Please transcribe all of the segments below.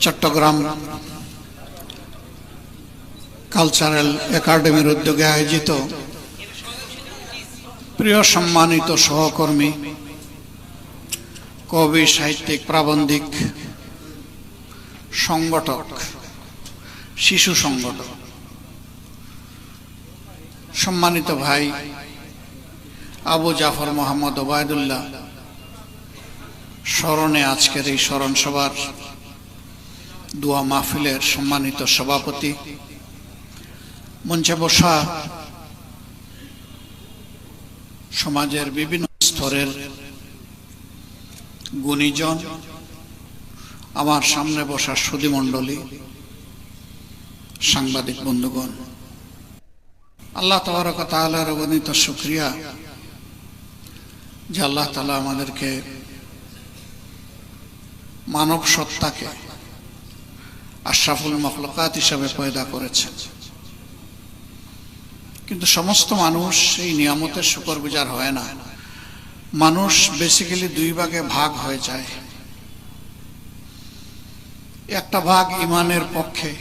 Chittagong cultural একাডেমির উদ্যোগে আয়োজিত প্রিয় সম্মানিত সহকর্মী, কবি, সাহিত্যিক, প্রাবন্ধিক, সংগঠক, শিশু সংগঠক, সম্মানিত ভাই আবু জাফর মোহাম্মদ ওবায়দুল্লাহ। স্মরণে আজকের এই স্মরণ সভার দোয়া মাহফিলের সম্মানিত সভাপতি মঞ্চে বসা সমাজের বিভিন্ন স্তরের গুণীজন, আমার সামনে বসা সুদীমণ্ডলী সাংবাদিক বন্ধুগণ, আল্লাহ তবরক তাআলার অগণিত শুক্রিয়া যে আল্লাহ তালা আমাদেরকে মানব সত্তাকে আশরাফুল মখলকাত হিসাবে পয়দা করেছেন। কিন্তু সমস্ত মানুষ এই নিয়ামতের শুকর গুজার হয় না। মানুষ বেসিক্যালি দুই ভাগে ভাগ হয়ে যায়। একটা ভাগ ইমানের পক্ষে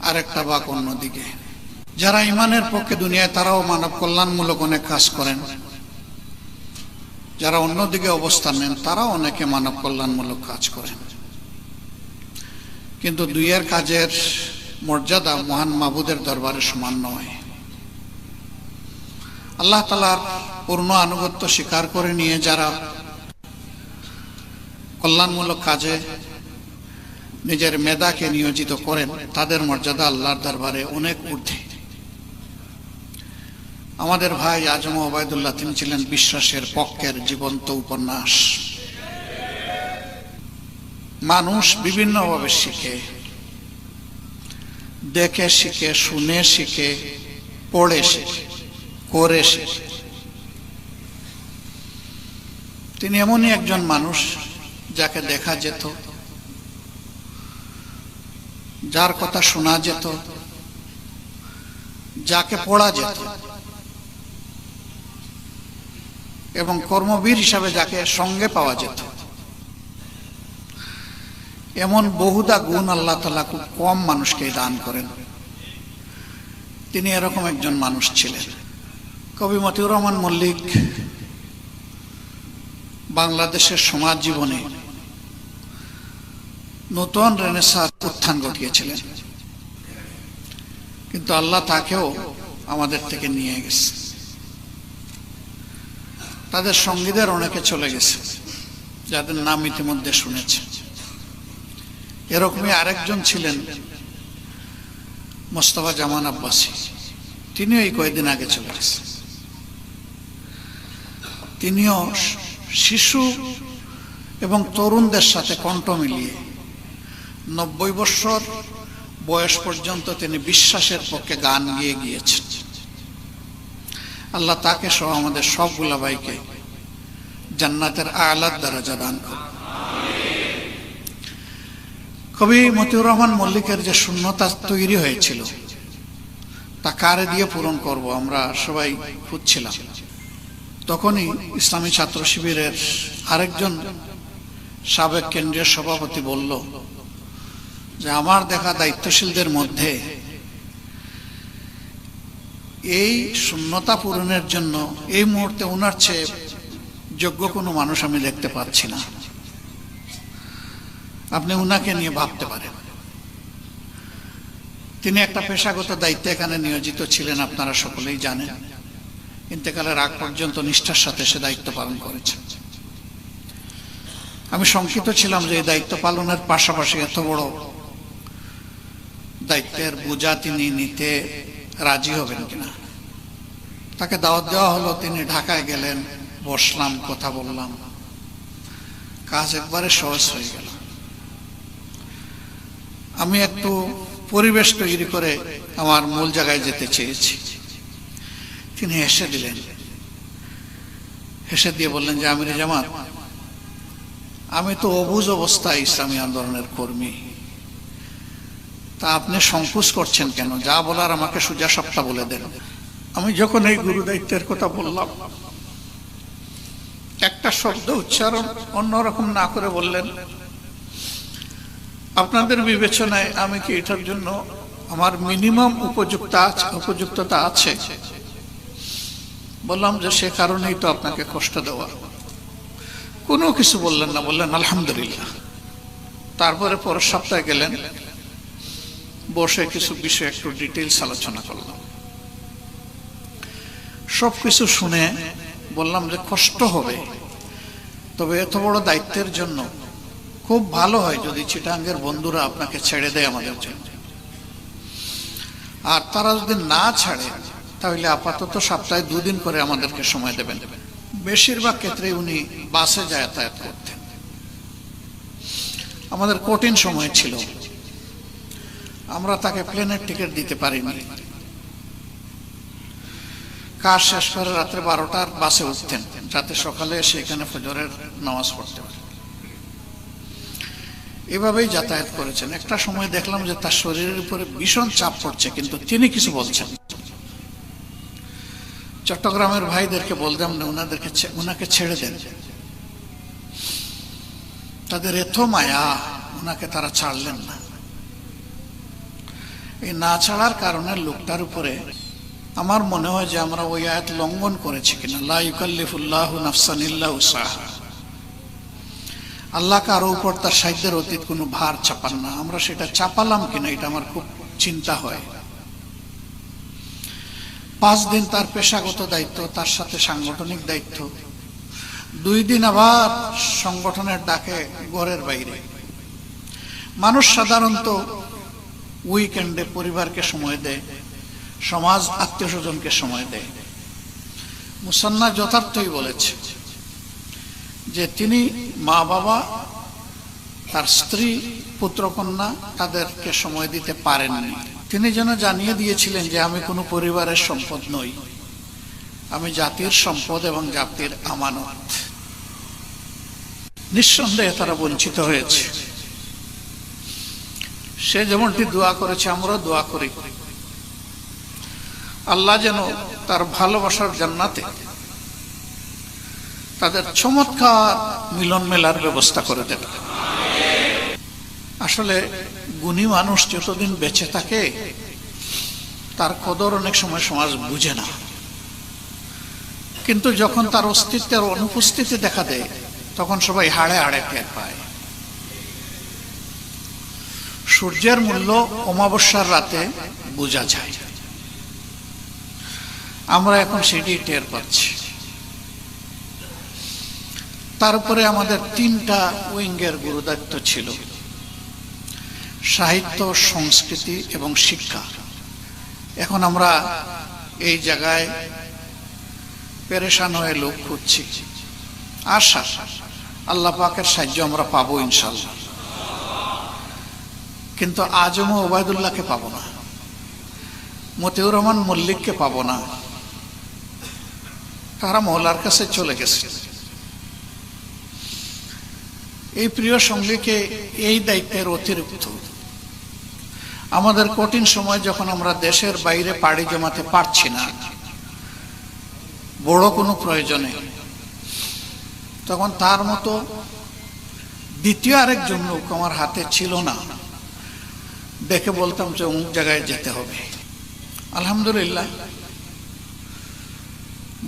আর একটা ভাগ অন্যদিকে। যারা ইমানের পক্ষে দুনিয়ায় তারাও মানব কল্যাণমূলক অনেক কাজ করেন। যারা অন্যদিকে অবস্থান নেন তারা অনেকে মানব কল্যাণমূলক কাজ করেন। কিন্তু দুইয়ের কাজের মর্যাদা মহান মাবুদের দরবারে সমান নয়। আল্লাহ তালার পূর্ণ আনুগত্য স্বীকার করে নিয়ে যারা কল্যাণমূলক কাজে নিজের মেধাকে নিয়োজিত করেন, তাদের মর্যাদা আল্লাহর দরবারে অনেক ঊর্ধ্বে। আমাদের ভাই আজম ওবায়দুল্লাহ, তিনি ছিলেন বিশ্বাসের পক্ষের জীবন্ত উপন্যাস। মানুষ বিভিন্নভাবে শিখে। দেখে শিখে, শুনে শিখে, পড়ে শিখে, করে শিখে। তিনি এমনই একজন মানুষ যাকে দেখা যেত, যার কথা শোনা যেত, যাকে পড়া যেত। এবং কর্মবীর হিসাবে যাকে সঙ্গে পাওয়া যেত। এমন বহুদা গুণ আল্লাহ তালা খুব কম মানুষকে দান করেন। তিনি এরকম একজন মানুষ ছিলেন। কবি মতিউর রহমান মল্লিক বাংলাদেশের সমাজ জীবনে নতুন রেনেসার উত্থান ঘটিয়েছিলেন। কিন্তু আল্লাহ তাকেও আমাদের থেকে নিয়ে গেছে। তাদের সঙ্গীদের অনেকে চলে গেছে, যাদের নাম ইতিমধ্যে শুনেছে। এরকমই আরেকজন ছিলেন মোস্তফা জামান আব্বাসী। তিনিও এই কয়েকদিন আগে চলে গেছে। তিনিও শিশু এবং তরুণদের সাথে কণ্ঠ মিলিয়ে নব্বই বৎসর বয়স পর্যন্ত তিনি বিশ্বাসের পক্ষে গান গিয়ে গিয়েছেন। আল্লাহ তাকে সহ আমাদের সবগুলা ভাইকে জান্নাতের আলাদ দরজা দান করুন। কবি মতিউর রহমান মল্লিকের যে শূন্যতা তৈরি হয়েছিল, তা কারে দিয়ে পূরণ করব আমরা সবাই খুঁজছিলাম। তখনই ইসলামী ছাত্র শিবিরের আরেকজন সাবেক কেন্দ্রীয় সভাপতি বলল যে, আমার দেখা দায়িত্বশীলদের মধ্যে এই শূন্যতা পূরণের জন্য এই মুহূর্তে ওনার চেয়ে যোগ্য কোনো মানুষ আমি দেখতে পাচ্ছি না। আপনি উনাকে নিয়ে ভাবতে পারেন। তিনি একটা পেশাগত দায়িত্বে এখানে নিয়োজিত ছিলেন, আপনারা সকলেই জানেন। ইন্তেকালের আগ পর্যন্ত নিষ্ঠার সাথে সে দায়িত্ব পালন করেছেন। আমি শঙ্কিত ছিলাম যে এই দায়িত্ব পালনের পাশাপাশি এত বড় দায়িত্বের বোঝা তিনি নিতে রাজি হবেন কিনা? তাকে দাওয়াত দেওয়া হলো, তিনি ঢাকায় গেলেন, বসলাম, কথা বললাম। কাজ একবারে সহজ হয়ে গেল। আমি একটু পরিবেশ তৈরি করে আমার মূল জায়গায় যেতে চেয়েছি। তিনি হেসে দিলেন। হেসে দিয়ে বললেন, যে আমির জামাত, আমি তো অবুজ অবস্থায় ইসলামী আন্দোলনের কর্মী। তা আপনি সংকোচ করছেন কেন? যা বলার আমাকে সোজা সপ্তাহ বলে দেন। আমি যখন এই গুরু দায়িত্বের কথা বললাম, একটা শব্দ উচ্চারণ অন্যরকম না করে বললেন, আপনাদের বিবেচনায় আমি কি এটার জন্য আমার মিনিমাম উপযুক্ত উপযুক্ততা আছে? বললাম যে সে কারণেই তো আপনাকে কষ্ট দেওয়া। কোনো কিছু বললেন না, বললেন আলহামদুলিল্লাহ। তারপরে পরের সপ্তাহে গেলেন বসে কিছু বিষয় একটু ডিটেলস আলোচনা করলাম। সব কিছু শুনে বললাম যে কষ্ট হবে, তবে এত বড় দায়িত্বের জন্য খুব ভালো হয় যদি চিটাঙ্গের বন্ধুরা আপনাকে ছেড়ে দেয় আমাদের জন্য। আর তারা যদি না ছাড়ে, তাহলে আপাতত সপ্তাহে দুদিন করে আমাদেরকে সময় দেবেন। বেশিরভাগ ক্ষেত্রে উনি বাসে যাতায়াত করতেন। আমাদের কঠিন সময় ছিল। আমরা তাকে প্লেনের টিকিট দিতে পারিনি। কাজ শেষ করে রাত্রে বারোটার বাসে উঠতেন, যাতে সকালে এসে এখানে ফজরের নামাজ পড়তে পারে। এভাবেই যাতায়াত করেছেন। একটা সময় দেখলাম যে তার শরীরের উপরে ভীষণ চাপ পড়ছে, কিন্তু তিনি কিছু বলছেন চট্টগ্রামের ভাইদেরকে বলতাম না ওনাদেরকে ওনাকে ছেড়ে দেন। তাদের এত মায়া ওনাকে তারা ছাড়লেন না। এই না ছাড়ার কারণে লোকটার উপরে আমার মনে হয় যে আমরা ওই আয়াত লঙ্ঘন করেছি কিনা। লাইকাল্লিফুল্লাহ নাফসানিল্লাহ আল্লাহ কারও উপর তার সাহিত্যের অতীত কোনো ভার চাপান না। আমরা সেটা চাপালাম কিনা এটা আমার খুব চিন্তা হয়। পাঁচ দিন তার পেশাগত দায়িত্ব, তার সাথে সাংগঠনিক দায়িত্ব। দুই দিন আবার সংগঠনের ডাকে ঘরের বাইরে। মানুষ সাধারণত উইকেন্ডে পরিবারকে সময় দেয়, সমাজ আত্মীয় স্বজনকে সময় দেয়। মুসান্না যথার্থই বলেছে যে তিনি মা বাবা, তার স্ত্রী, পুত্রকন্যা তাদেরকে সময় দিতে পারেননি। তিনি যেন জানিয়ে দিয়েছিলেন যে আমি কোনো পরিবারের সম্পদ নই। আমি জাতির সম্পদ এবং জাতির আমানত। নিঃসন্দেহে তারা বঞ্চিত হয়েছে। সে যেমনটি দোয়া করেছে আমরা দোয়া করি। আল্লাহ যেন তার ভালোবাসার জান্নাতে তাদের চমৎকার মিলন মেলার ব্যবস্থা করে দেন। আসলে গুণী মানুষ যতদিন বেঁচে থাকে, তার কদর অনেক সময় সমাজ বুঝে না। কিন্তু যখন তার অস্তিত্বের অনুপস্থিতি দেখা দেয়, তখন সবাই হাড়ে হাড়ে টের পায়। সূর্যের মূল্য অমাবস্যার রাতে বোঝা যায়। আমরা এখন সেটি টের পাচ্ছি। তারপরে আমাদের তিনটা উইঙ্গের গুরুদায়িত্ব ছিল। সাহিত্য, সংস্কৃতি এবং শিক্ষা। এখন আমরা এই জায়গায় পেরেশান হয়ে লোক খুঁজছি। আশা, আল্লাহ পাকের সাহায্য আমরা পাবো ইনশাল্লাহ কিন্তু আজম ওবায়দুল্লাহকে পাবো না। মতিউর রহমান মল্লিককে পাব না। তারা মহলার কাছে চলে গেছে। এই প্রিয় সঙ্গীকে এই দায়িত্বের অতিরিক্ত। আমাদের কঠিন সময় যখন আমরা দেশের বাইরে পাড়ি জমাতে পারছি না, বড় কোনো প্রয়োজনে, তখন তার মতো দ্বিতীয় আরেকজন লোক আমার হাতে ছিল না। দেখে বলতাম যে অমুক জায়গায় যেতে হবে। আলহামদুলিল্লাহ।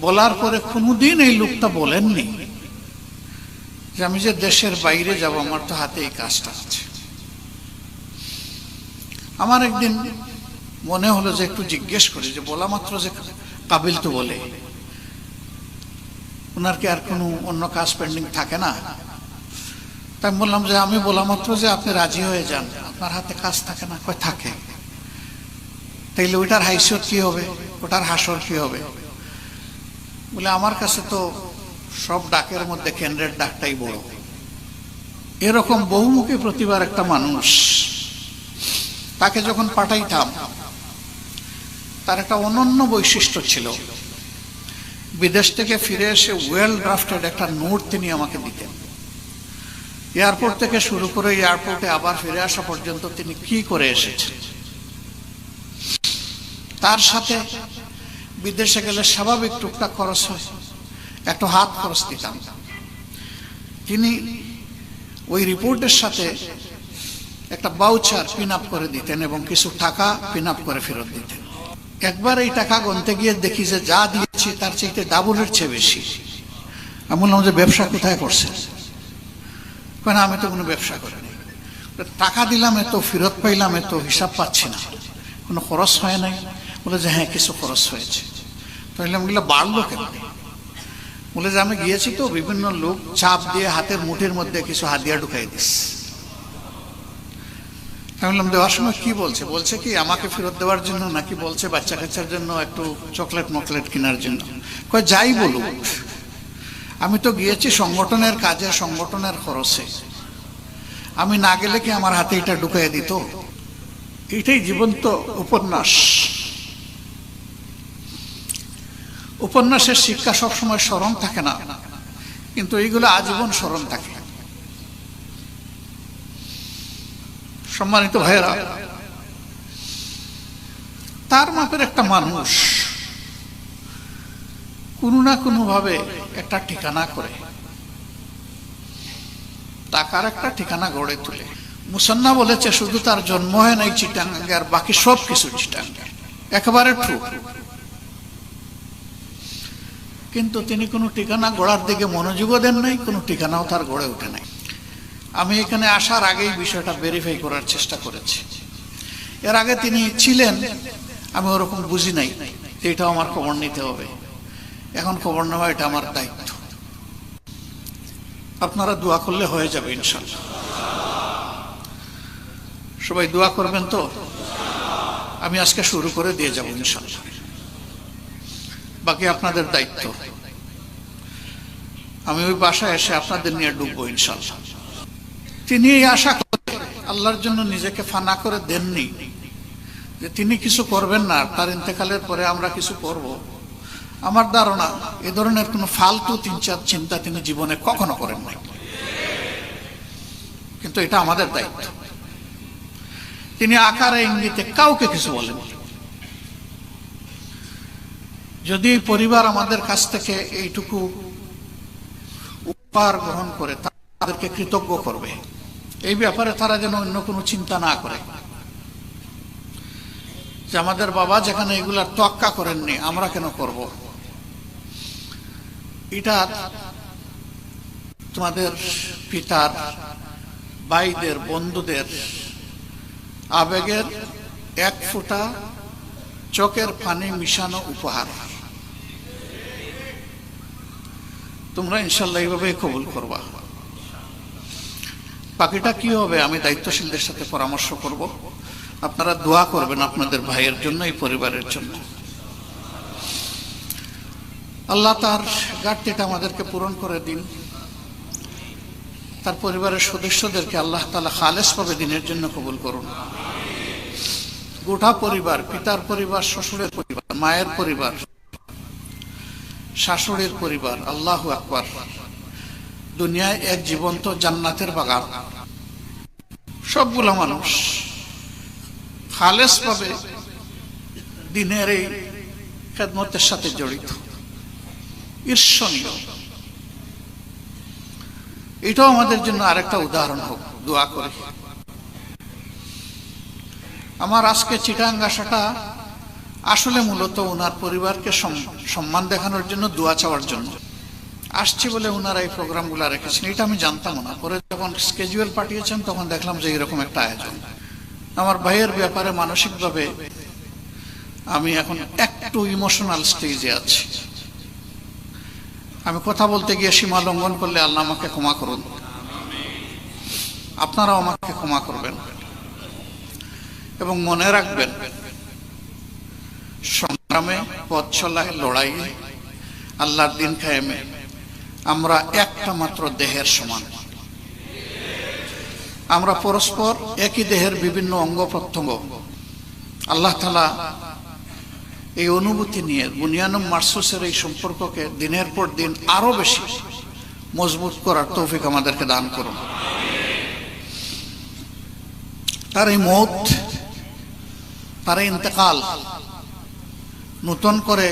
বলার পরে কোনোদিন এই লোকটা বলেননি যে আমি যে দেশের বাইরে যাব, আমার তো হাতে এই কাজটা আছে। আমার একদিন মনে হলো যে একটু জিজ্ঞেস করি যে বলা মাত্র যে কাবিল তো বলে। ওনার কি আর কোনো অন্য কাজ পেন্ডিং থাকে না? তাই বললাম যে আমি বলা মাত্র যে আপনি রাজি হয়ে যান। আপনার হাতে কাজ থাকে না, কয় থাকে? তাইলে ওইটার হাইসিয়ত কি হবে? ওটার হাসর কি হবে? বলে, আমার কাছে তো সব ডাকের মধ্যে কেন্দ্রের ডাকটাই বড়। এরকম বহুমুখী প্রতিবার একটা মানুষ, তাকে যখন পাঠাইতাম, তার একটা অনন্য বৈশিষ্ট্য ছিল। বিদেশ থেকে ফিরে এসে ওয়েল ড্রাফটেড একটা নোট তিনি আমাকে দিতেন। এয়ারপোর্ট থেকে শুরু করে এয়ারপোর্টে আবার ফিরে আসা পর্যন্ত তিনি কি করে এসেছেন? তার সাথে বিদেশে গেলে স্বাভাবিক টুকটাক খরচ হয়, একটু হাত খরচ দিতাম। তিনি ওই রিপোর্টের সাথে একটা বাউচার পিন আপ করে দিতেন এবং কিছু টাকা পিন আপ করে ফেরত দিতেন। একবার এই টাকা গনতে গিয়ে দেখি যে যা দিয়েছি তার চাইতে ডাবলের চেয়ে বেশি। আমি বললাম যে, ব্যবসা কোথায় করছেন? কেন আমি তো কোনো ব্যবসা করিনি টাকা দিলাম, এত ফেরত পাইলাম, এত হিসাব পাচ্ছি না। কোনো খরচ হয় নাই। বলে যে হ্যাঁ কিছু খরচ হয়েছে। তাহলে আমি বললাম বাড়লো কেন? বলে যে, আমি গিয়েছি তো, বিভিন্ন লোক চাপ দিয়ে হাতের মুঠির মধ্যে কিছু হাদিয়া ঢুকাই দিস। আমি বললাম, দেওয়ার সময় কি বলছে? বলছে কি, আমাকে ফেরত দেওয়ার জন্য নাকি বলছে বাচ্চা কাচ্চার জন্য একটু চকলেট মকলেট কেনার জন্য। যাই বলুক। আমি তো গিয়েছি সংগঠনের কাজে সংগঠনের খরচে। আমি না গেলে কি আমার হাতে এটা ঢুকাই দিত? এটাই জীবন্ত উপন্যাস। উপন্যাসের শিক্ষা সবসময় স্মরণ থাকে না, কিন্তু এইগুলো আজীবন স্মরণ থাকে। সম্মানিত ভাইয়েরা, তার মাপের একটা মানুষ কোনো না কোনোভাবে একটা ঠিকানা করে। টাকার একটা ঠিকানা গড়ে তোলে। মুসন্না বলেছে, শুধু তার জন্ম হয় নাই চিটাঙ্গে, আর বাকি সব কিছু চিটাঙ্গে। একেবারে ট্রু কিন্তু তিনি কোনো ঠিকানা গড়ার দিকে মনোযোগও দেন নাই, কোনো ঠিকানাও তার গড়ে ওঠে নাই। আমি এখানে আসার আগেই বিষয়টা ভেরিফাই করার চেষ্টা করেছি। এর আগে তিনি ছিলেন, আমি ওরকম বুঝি নাই। এটাও আমার খবর নিতে হবে। এখন খবর নেওয়া এটা আমার দায়িত্ব। আপনারা দোয়া করলে হয়ে যাবে ইনশাল্লাহ। সবাই দোয়া করবেন তো? আমি আজকে শুরু করে দিয়ে যাব ইনশাল্লাহ। বাকি আপনাদের দায়িত্ব। আমি ওই বাসায় এসে আপনাদের নিয়ে ডুববো ইনশাল্লাহ। তিনি এই আশা করে আল্লাহর জন্য নিজেকে ফানা করে দেননি। যে তিনি কিছু করবেন না, তার ইন্তেকালের পরে আমরা কিছু করব। আমার ধারণা, এ ধরনের কোনো ফালতু তিন চার চিন্তা তিনি জীবনে কখনো করেন নাই। কিন্তু এটা আমাদের দায়িত্ব। তিনি আকারে ইঙ্গিতে কাউকে কিছু বলেন যদি পরিবার আমাদের কাছ থেকে এইটুকু উপহার গ্রহণ করে, তাদেরকে কৃতজ্ঞ করবে। এই ব্যাপারে তারা যেন অন্য কোনো চিন্তা না করে। যে আমাদের বাবা যেখানে এগুলার তোয়াক্কা করেননি, আমরা কেন করব? এটা তোমাদের পিতার, ভাইদের, বন্ধুদের আবেগের এক ফোঁটা চোখের পানি মিশানো উপহার। তোমরা ইনশাল্লাহ এইভাবে কবুল করবা। বাকিটা কি হবে আমি দায়িত্বশীলদের সাথে পরামর্শ করব। আপনারা দোয়া করবেন আপনাদের ভাইয়ের জন্য, এই পরিবারের জন্য। আল্লাহ তার ঘাটতিটা আমাদেরকে পূরণ করে দিন। তার পরিবারের সদস্যদেরকে আল্লাহ তালা খালেস পাবে দিনের জন্য কবুল করুন। গোটা পরিবার, পিতার পরিবার, শ্বশুরের পরিবার, মায়ের পরিবার, শাশুড়ির পরিবার, আল্লাহ আকবার। দুনিয়ায় এক জীবন্ত জান্নাতের বাগান। সবগুলো মানুষ খালেস ভাবে দিনের এই খেদমতের সাথে জড়িত। ঈর্ষণীয় এটাও আমাদের জন্য আরেকটা উদাহরণ হোক, দোয়া করি। আমার আজকে চিটাং আসাটা আসলে মূলত ওনার পরিবারকে সম্মান দেখানোর জন্য, দোয়া চাওয়ার জন্য। আসছে বলে ওনারা এই প্রোগ্রামগুলো রেখেছেন, এটা আমি জানতাম না। পরে যখন স্কেজুয়াল পাঠিয়েছেন, তখন দেখলাম যে এরকম একটা আয়োজন। আমার ভাইয়ের ব্যাপারে মানসিকভাবে আমি এখন একটু ইমোশনাল স্টেজে আছি। আমি কথা বলতে গিয়ে সীমা লঙ্ঘন করলে আল্লাহ আমাকে ক্ষমা করুন। আপনারাও আমাকে ক্ষমা করবেন। এবং মনে রাখবেন, সংগ্রামে পথ চলায় আল্লাহর দিন খায়েমে আমরা একটা মাত্র দেহের সমান। আমরা পরস্পর একই দেহের বিভিন্ন অঙ্গ প্রত্যঙ্গ। আল্লাহ তালা এই অনুভূতি নিয়ে বুনিয়ানম মার্সুসের এই সম্পর্ককে দিনের পর দিন আরও বেশি মজবুত করার তৌফিক আমাদেরকে দান করুন। তার এই মত, তার ইন্তকাল নতুন করে